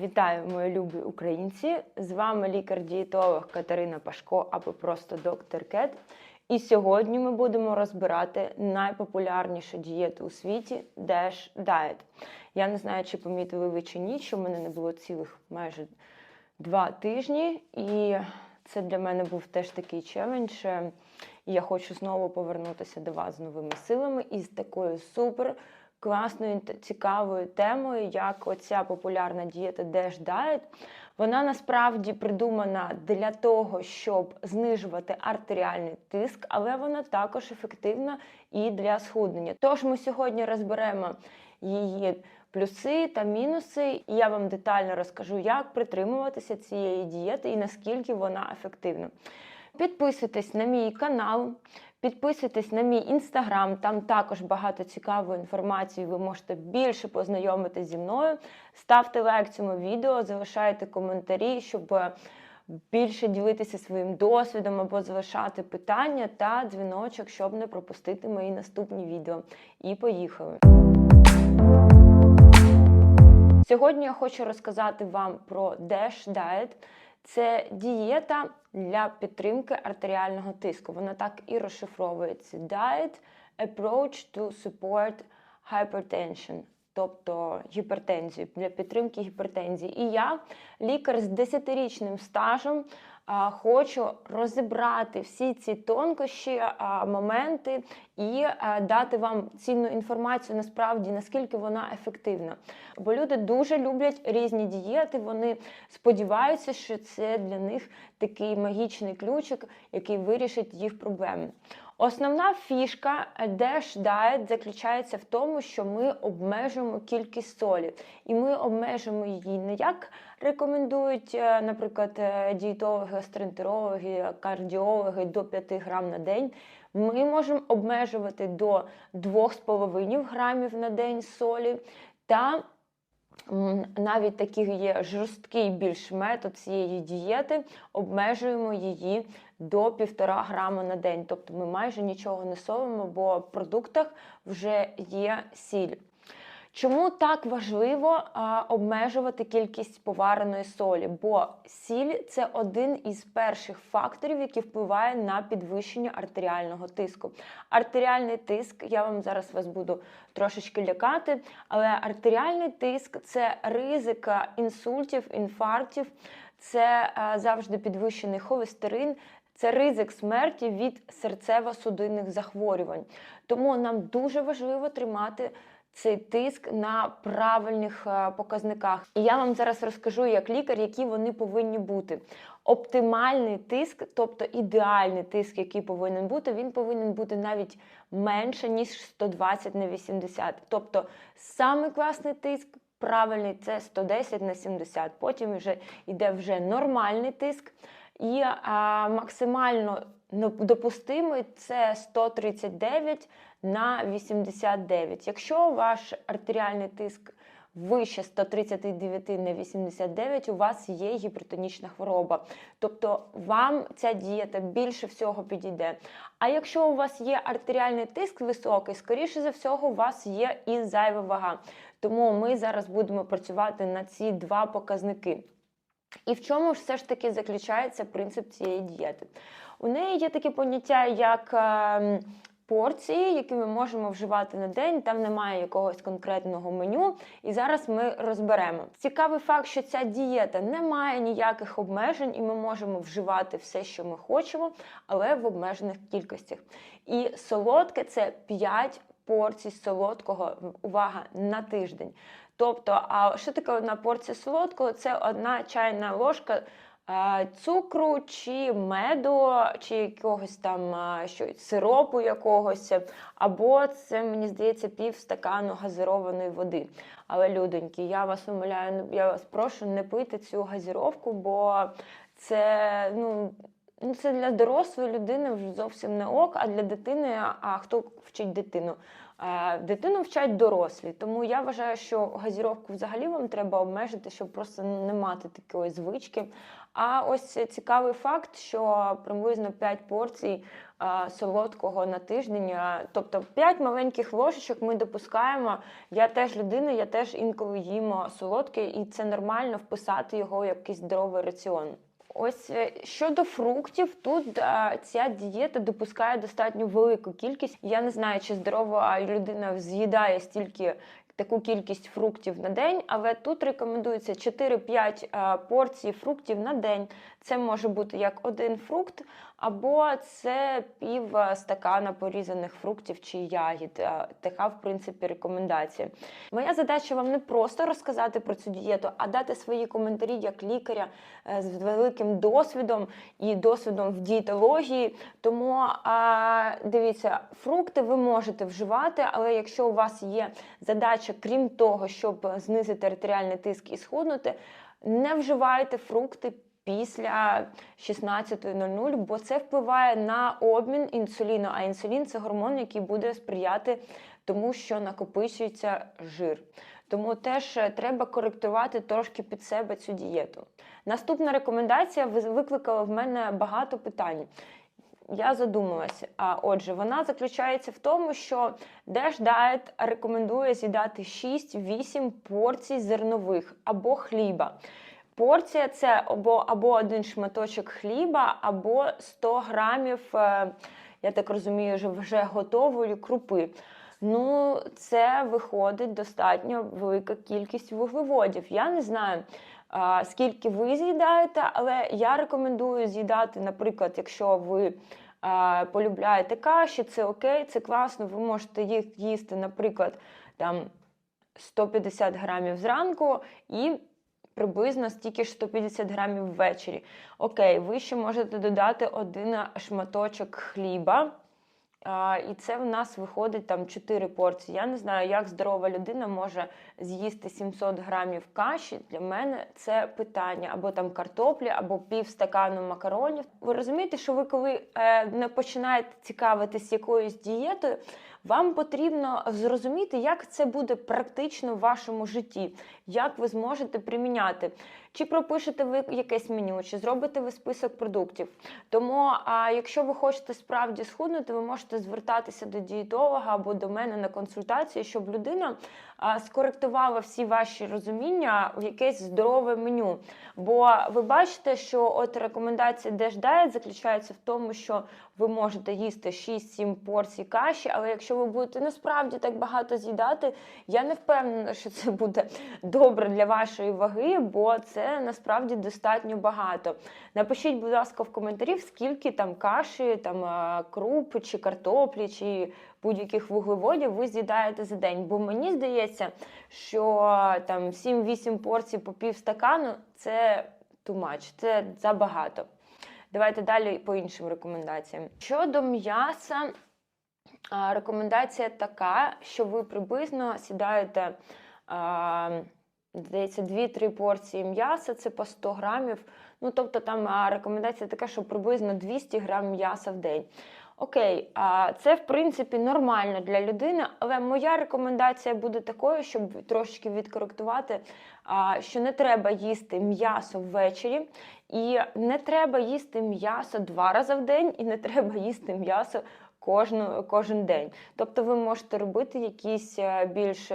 Вітаю, мої любі українці! З вами лікар-дієтолог Катерина Пашко або просто доктор Кет. І сьогодні ми будемо розбирати найпопулярнішу дієту у світі Dash Diet. Я не знаю, чи помітили ви чи ні, що в мене не було цілих майже два тижні, і це для мене був теж такий челендж. Е, я хочу знову повернутися до вас з новими силами і з такою супер класною цікавою темою, як оця популярна дієта Dash Diet. Вона насправді придумана для того, щоб знижувати артеріальний тиск, але вона також ефективна і для схуднення. Тож ми сьогодні розберемо її плюси та мінуси, і я вам детально розкажу, як притримуватися цієї дієти і наскільки вона ефективна. Підписуйтесь на мій канал, підписуйтесь на мій інстаграм, там також багато цікавої інформації. Ви можете більше познайомитися зі мною. Ставте лайк цьому відео, залишайте коментарі, щоб е, більше ділитися своїм досвідом або залишати питання та дзвіночок, щоб не пропустити мої наступні відео. І поїхали! Сьогодні я хочу розказати вам про Dash Diet. Це дієта для підтримки артеріального тиску. Вона так і розшифровується. Diet approach to support hypertension, тобто гіпертензію, для підтримки гіпертензії. І я, лікар з 10-річним стажем, хочу розібрати всі ці тонкощі, моменти і дати вам цінну інформацію насправді наскільки вона ефективна. Бо люди дуже люблять різні дієти. Вони сподіваються, що це для них такий магічний ключик, який вирішить їх проблеми. Основна фішка Dash Diet заключається в тому, що ми обмежуємо кількість солі, і ми обмежуємо її не як рекомендують, е, наприклад, е, дієтологи, гастроентерологи, кардіологи до 5 грам на день. Ми можемо обмежувати до 2,5 грамів на день солі. Та Навіть такий є жорсткий більш метод цієї дієти, обмежуємо її до 1,5 грама на день. Тобто ми майже нічого не солимо, бо в продуктах вже є сіль. Чому так важливо а, обмежувати кількість повареної солі? Бо сіль це один із перших факторів, який впливає на підвищення артеріального тиску. Артеріальний тиск, я вам зараз вас буду трошечки лякати, але артеріальний тиск це ризик інсультів, інфарктів, це а, завжди підвищений холестерин. Це ризик смерті від серцево-судинних захворювань. Тому нам дуже важливо тримати цей тиск на правильних е, показниках. І я вам зараз розкажу як лікар, які вони повинні бути. Оптимальний тиск, тобто ідеальний тиск, який повинен бути, він повинен бути навіть менше, ніж 120 на 80. Тобто самий класний тиск. Правильний це 110 на 70. Потім вже йде вже нормальний тиск. І а, максимально ну, допустимий це 139 на 89. Якщо ваш артеріальний тиск вище 139 на 89, у вас є гіпертонічна хвороба. Тобто вам ця дієта більше всього підійде. А якщо у вас є артеріальний тиск високий, скоріше за всього, у вас є і зайва вага. Тому ми зараз будемо працювати на ці два показники. І в чому ж все ж таки заключається принцип цієї дієти? У неї є таке поняття, як е, порції, які ми можемо вживати на день. Там немає якогось конкретного меню. І зараз ми розберемо. Цікавий факт, що ця дієта не має ніяких обмежень, і ми можемо вживати все, що ми хочемо, але в обмежених кількостях. І солодке це 5 порцій солодкого, увага, на тиждень. Тобто, а що таке одна порція солодкого? Це одна чайна ложка е, цукру, чи меду, чи якогось там е, що, сиропу якогось, або це, мені здається, пів стакану газированої води. Але, людоньки, я вас умоляю, я вас прошу, не пийте цю газіровку, бо це, ну. Ну, це для дорослої людини зовсім не ок, а для дитини, а хто вчить дитину? Е, Дитину вчать дорослі, тому я вважаю, що газіровку взагалі вам треба обмежити, щоб просто не мати такої звички. А ось цікавий факт, що приблизно 5 порцій е, солодкого на тиждень, е, тобто 5 маленьких ложечок ми допускаємо. Я теж людина, я теж інколи їм солодке, і це нормально вписати його в якийсь здоровий раціон. Ось е, щодо фруктів, тут а, ця дієта допускає достатньо велику кількість. Я не знаю, чи здорова людина з'їдає стільки таку кількість фруктів на день, але тут рекомендується 4-5 е, порцій фруктів на день. Це може бути як один фрукт, або це пів е, стакана порізаних фруктів чи ягід. Е, Така, в принципі, рекомендація. Моя задача вам не просто розказати про цю дієту, а дати свої коментарі як лікаря е, з великим досвідом і досвідом в дієтології. Тому дивіться, фрукти ви можете вживати, але якщо у вас є задача, крім того, щоб знизити артеріальний тиск і схуднути, не вживайте фрукти. Після 16.00, бо це впливає на обмін інсуліну. А інсулін це гормон, який буде сприяти тому, що накопичується жир. Тому теж е, треба коректувати трошки під себе цю дієту. Наступна рекомендація викликала в мене багато питань. Я задумалася. А отже, вона заключається в тому, що Diet рекомендує з'їдати 6-8 порцій зернових або хліба. Порція це або, або один шматочок хліба, або 100 грамів, е, я так розумію, вже, готової крупи. Ну, це виходить достатньо велика кількість вуглеводів. Я не знаю, скільки ви з'їдаєте, але я рекомендую з'їдати, наприклад, якщо ви полюбляєте каші, це окей, це класно. Ви можете їх їсти, наприклад, там 150 грамів зранку і приблизно стільки ж 150 грамів ввечері. Окей, ви ще можете додати один шматочок хліба. А, і це в нас виходить там 4 порції. Я не знаю, як здорова людина може з'їсти 700 грамів каші. Для мене це питання або там картоплі, або пів стакану макаронів. Ви розумієте, що ви коли е, не починаєте цікавитись якоюсь дієтою, вам потрібно зрозуміти, як це буде практично в вашому житті, як ви зможете приміняти. Чи пропишете ви якесь меню, чи зробите ви список продуктів. Тому, а якщо ви хочете справді схуднути, ви можете звертатися до дієтолога або до мене на консультацію, щоб людина скоректувала всі ваші розуміння в якесь здорове меню. Бо ви бачите, що от рекомендація Dash Diet заключається в тому, що ви можете їсти 6-7 порцій каші, але якщо ви будете насправді так багато з'їдати, я не впевнена, що це буде добре для вашої ваги, бо це насправді достатньо багато. Напишіть, будь ласка, в коментарі, скільки там каші, там е, круп чи картоплі, чи будь-яких вуглеводів ви з'їдаєте за день. Бо мені здається, що там 7-8 порцій по пів стакану це much, це забагато. Давайте далі по іншим рекомендаціям. Щодо м'яса, рекомендація така, що ви приблизно сідаєте, здається, 2-3 порції м'яса, це по 100 грамів. Ну, тобто там рекомендація така, що приблизно 200 грам м'яса в день. Окей, а це в принципі нормально для людини, але моя рекомендація буде такою, щоб трошки відкоректувати, що не треба їсти м'ясо ввечері, і не треба їсти м'ясо два рази в день, і не треба їсти м'ясо кожен день. Тобто ви можете робити якісь е, більш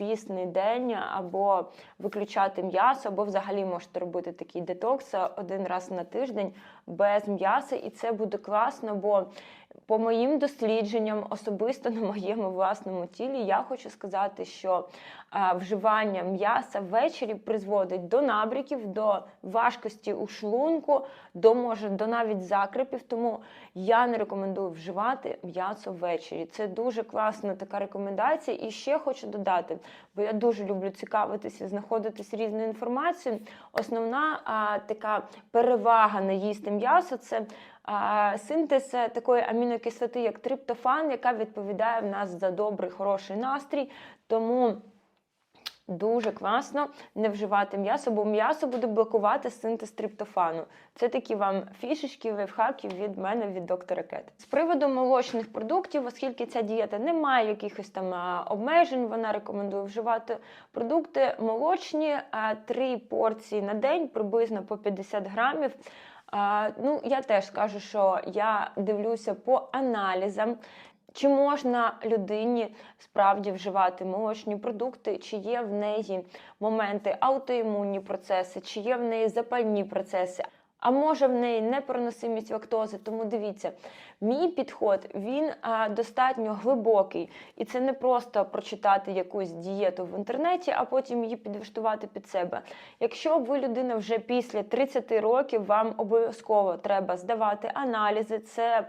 пісний день, або виключати м'ясо, або взагалі можете робити такий детокс один раз на тиждень без м'яса, і це буде класно, бо по моїм дослідженням, особисто на моєму власному тілі, я хочу сказати, що вживання м'яса ввечері призводить до набряків, до важкості у шлунку, до може до навіть закрепів. Тому я не рекомендую вживати м'ясо ввечері. Це дуже класна така рекомендація. І ще хочу додати, бо я дуже люблю цікавитися, знаходитись різною інформацією. Основна а, така перевага не їсти м'ясо це синтез такої амінокислоти, як триптофан, яка відповідає в нас за добрий, хороший настрій. Тому Дуже класно не вживати м'ясо, бо м'ясо буде блокувати синтез триптофану. Це такі вам фішечки, лайфхаки від мене, від доктора Кет. З приводу молочних продуктів, оскільки ця дієта не має якихось там обмежень, вона рекомендує вживати продукти молочні, а, три порції на день, приблизно по 50 грамів. А, ну, я теж скажу, що я дивлюся по аналізам. Чи можна людині справді вживати молочні продукти, чи є в неї моменти аутоімунні процеси, чи є в неї запальні процеси, а може в неї непереносимість лактози. Тому дивіться, мій підход він а, достатньо глибокий, і це не просто прочитати якусь дієту в інтернеті, а потім її підлаштувати під себе. Якщо ви людина вже після 30 років, вам обов'язково треба здавати аналізи. Це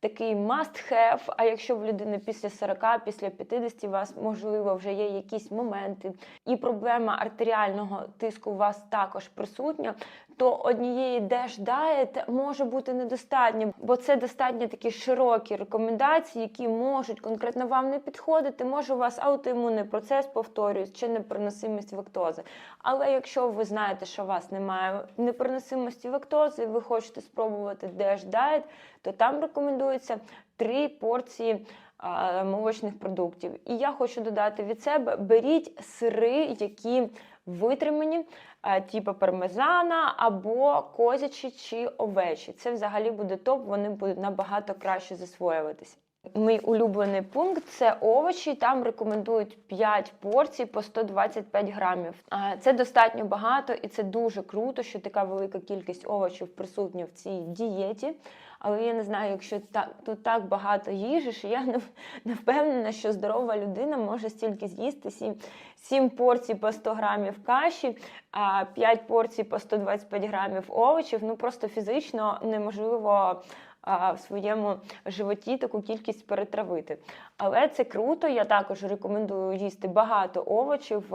такий must have, а якщо в людини після 40, після 50 у вас, можливо, вже є якісь моменти, і проблема артеріального тиску у вас також присутня, то однієї держдаєт може бути недостатньо, бо це достатньо такі широкі рекомендації, які можуть конкретно вам не підходити. Може, у вас аутоімунний процес, повторююсь, чи непереносимість лактози. Але якщо ви знаєте, що у вас немає непереносимості лактози, і ви хочете спробувати держдаєт, то там рекомендується три порції молочних продуктів. І я хочу додати від себе: беріть сири, які витримані, а, типу пармезана або козячі чи овечі. Це взагалі буде топ, вони будуть набагато краще засвоюватися. Мій улюблений пункт це овочі. Там рекомендують 5 порцій по 125 грамів. Це достатньо багато і це дуже круто, що така велика кількість овочів присутня в цій дієті. Але я не знаю, якщо так, тут так багато їжі, що я не, не впевнена, що здорова людина може стільки з'їсти 7, 7 порцій по 100 грамів каші, а 5 порцій по 125 грамів овочів. Ну просто фізично неможливо в своєму животі таку кількість перетравити. Але це круто. Я також рекомендую їсти багато овочів.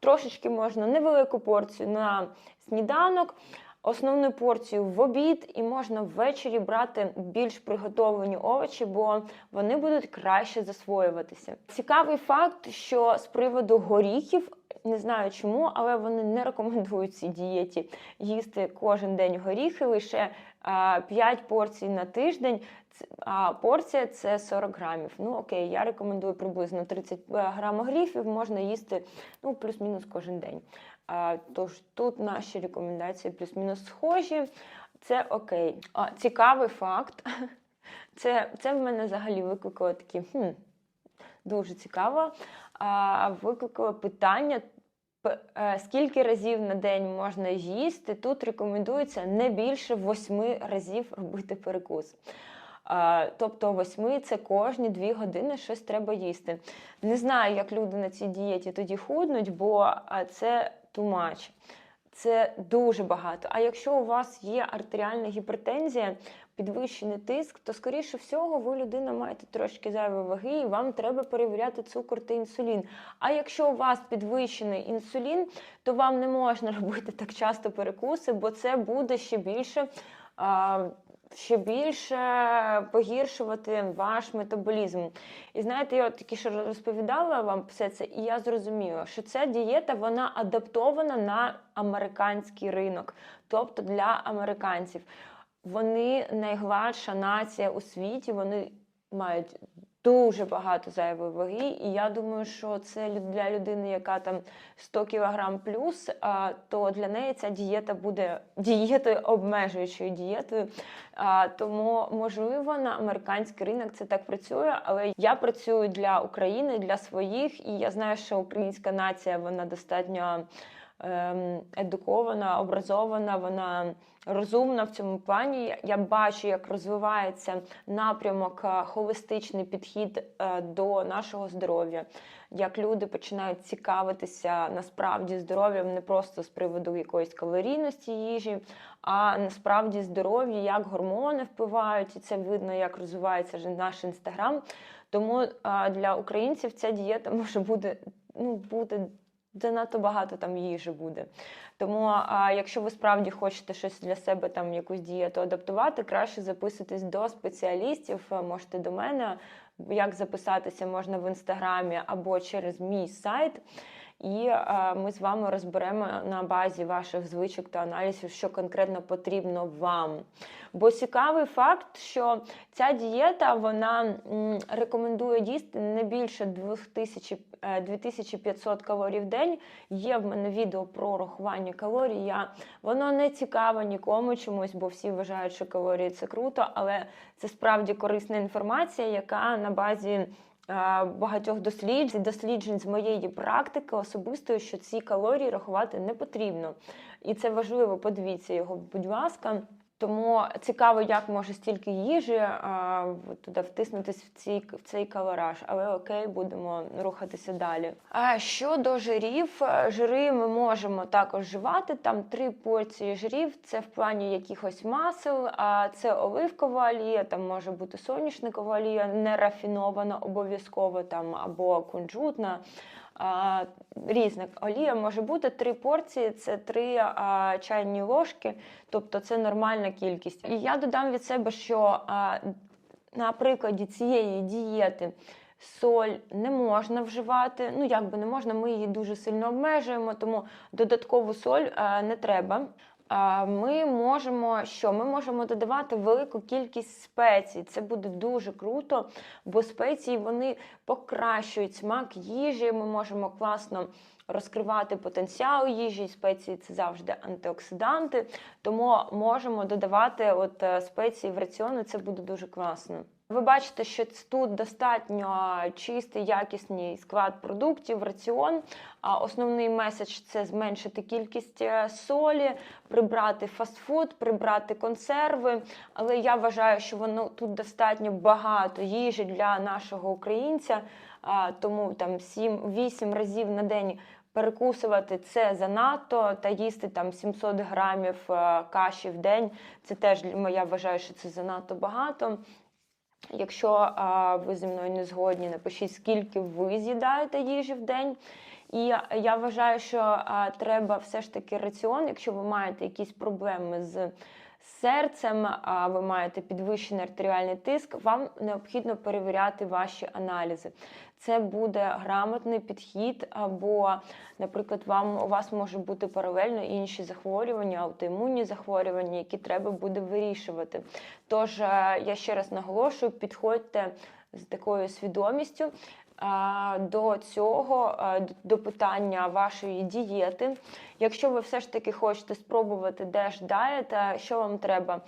Трошечки можна невелику порцію на сніданок. Основну порцію в обід і можна ввечері брати більш приготовлені овочі, бо вони будуть краще засвоюватися. Цікавий факт, що з приводу горіхів, не знаю чому, але вони не рекомендують цій дієті їсти кожен день горіхи, лише а, 5 порцій на тиждень. А порція це 40 грамів. Ну окей, я рекомендую приблизно 30 грам горіхів, можна їсти ну, плюс-мінус кожен день. Тож тут наші рекомендації плюс-мінус схожі. Це окей. А, Цікавий факт. Це це в мене взагалі викликало такі хм, дуже цікаво. А, Викликало питання. е, Скільки разів на день можна їсти? Тут рекомендується не більше 8 разів робити перекус. А, Тобто восьми це кожні дві години щось треба їсти. Не знаю, як люди на цій дієті тоді худнуть, бо це too much. Це дуже багато. А якщо у вас є артеріальна гіпертензія, підвищений тиск, то, скоріше всього, ви людина маєте трошки зайвої ваги, і вам треба перевіряти цукор та інсулін. А якщо у вас підвищений інсулін, то вам не можна робити так часто перекуси, бо це буде ще більше. Ще більше погіршувати ваш метаболізм. І знаєте, я от тільки що розповідала вам все це, і я зрозуміла, що ця дієта вона адаптована на американський ринок, тобто для американців. Вони найгладша нація у світі, вони мають дуже багато зайвої ваги, і я думаю, що це для людини, яка там 100 кг плюс, то для неї ця дієта буде дієтою обмежуючою дієтою. Тому, можливо, на американський ринок це так працює, але я працюю для України, для своїх, і я знаю, що українська нація вона достатньо. Ем, едукована, образована, вона розумна в цьому плані. Я бачу, як розвивається напрямок е, холістичний підхід е, до нашого здоров'я, як люди починають цікавитися насправді здоров'ям не просто з приводу якоїсь калорійності їжі, а насправді здоров'я, як гормони впливають, і це видно, як розвивається наш інстаграм. Тому е, для українців ця дієта може бути ну, бути занадто багато там їжі буде. Тому, а, якщо ви справді хочете щось для себе, там якусь дієту адаптувати, краще записуйтесь до спеціалістів, можете до мене. Як записатися можна в інстаграмі або через мій сайт. І е, ми з вами розберемо на базі ваших звичок та аналізів, що конкретно потрібно вам. Бо цікавий факт, що ця дієта вона рекомендує їсти не більше 2000, е, 2500 калорій в день. Є в мене відео про рахування калорій. Я, воно не цікаве нікому чомусь, бо всі вважають, що калорії це круто, але це справді корисна інформація, яка на базі е, багатьох досліджень, досліджень з моєї практики особистої, що ці калорії рахувати не потрібно. І це важливо, подивіться його, будь ласка. Тому цікаво, як може стільки їжі а, туди втиснутись в цей, в цей калораж. Але окей, будемо рухатися далі. А щодо жирів, е, жири ми можемо також вживати. Там три порції жирів. Це в плані якихось масел, а це оливкова олія, там може бути соняшникова олія, не рафінована обов'язково там або кунжутна. А, різна олія може бути три порції, це три чайні ложки, тобто це нормальна кількість. І я додам від себе, що на прикладі цієї дієти соль не можна вживати. Ну, як би не можна, ми її дуже сильно обмежуємо, тому додаткову соль не треба. Ми можемо що? Ми можемо додавати велику кількість спецій. Це буде дуже круто, бо спеції вони покращують смак їжі. Ми можемо класно розкривати потенціал їжі. Спеції це завжди антиоксиданти. Тому можемо додавати от е, спеції в раціон, і це буде дуже класно. Ви бачите, що тут достатньо чистий, якісний склад продуктів, раціон. Основний меседж це зменшити кількість е, солі, прибрати фастфуд, прибрати консерви. Але я вважаю, що воно тут достатньо багато їжі для нашого українця, тому там 7-8 разів на день. Перекусувати це занадто та їсти там 700 грамів е, каші в день. Це теж я вважаю, що це занадто багато. Якщо а, ви зі мною не згодні, напишіть, скільки ви з'їдаєте їжі в день. І я вважаю, що а, треба все ж таки раціон, якщо ви маєте якісь проблеми з серцем, а ви маєте підвищений артеріальний тиск, вам необхідно перевіряти ваші аналізи. Це буде грамотний підхід, або, наприклад, вам у вас може бути паралельно інші захворювання, аутоімунні захворювання, які треба буде вирішувати. Тож е, я ще раз наголошую, підходьте з такою свідомістю до цього, до питання вашої дієти. Якщо ви все ж таки хочете спробувати Dash Diet, що вам треба?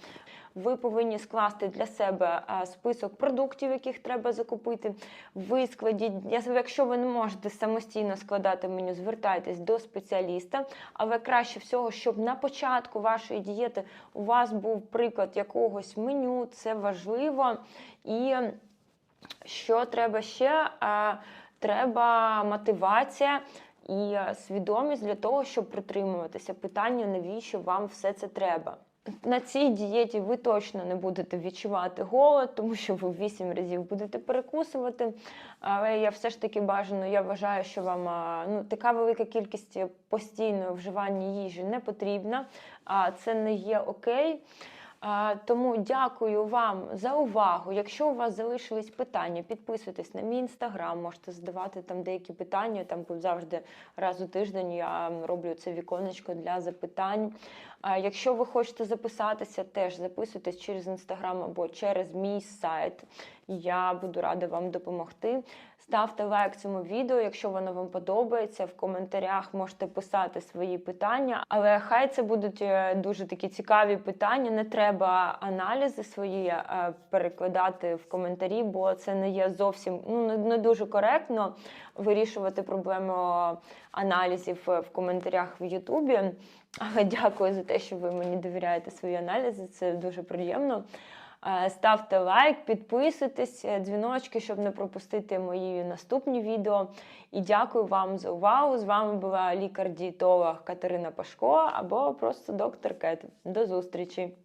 Ви повинні скласти для себе список продуктів, яких треба закупити. Ви складіть, якщо ви не можете самостійно складати меню, звертайтесь до спеціаліста. Але краще всього, щоб на початку вашої дієти у вас був приклад якогось меню, це важливо. І що треба ще? Треба мотивація і свідомість для того, щоб притримуватися. Питання, навіщо вам все це треба? На цій дієті ви точно не будете відчувати голод, тому що ви 8 разів будете перекусувати. Але я все ж таки бажано, я вважаю, що вам ну, така велика кількість постійного вживання їжі не потрібна, а це не є окей. Тому дякую вам за увагу. Якщо у вас залишились питання, підписуйтесь на мій інстаграм, можете задавати там деякі питання. Там завжди раз у тиждень я роблю це віконечко для запитань. Якщо ви хочете записатися, теж записуйтесь через інстаграм або через мій сайт. Я буду рада вам допомогти. Ставте лайк цьому відео, якщо воно вам подобається. В коментарях можете писати свої питання, але хай це будуть е, дуже такі цікаві питання. Не треба аналізи свої е, перекладати в коментарі, бо це не є зовсім ну не- не дуже коректно вирішувати проблему аналізів в коментарях в Ютубі. Але дякую за те, що ви мені довіряєте свої аналізи. Це дуже приємно. Е, Ставте лайк, підписуйтесь, е, дзвіночки, щоб не пропустити мої наступні відео. І дякую вам за увагу. З вами була лікар-дієтолог Катерина Пашко або просто доктор Кет. До зустрічі!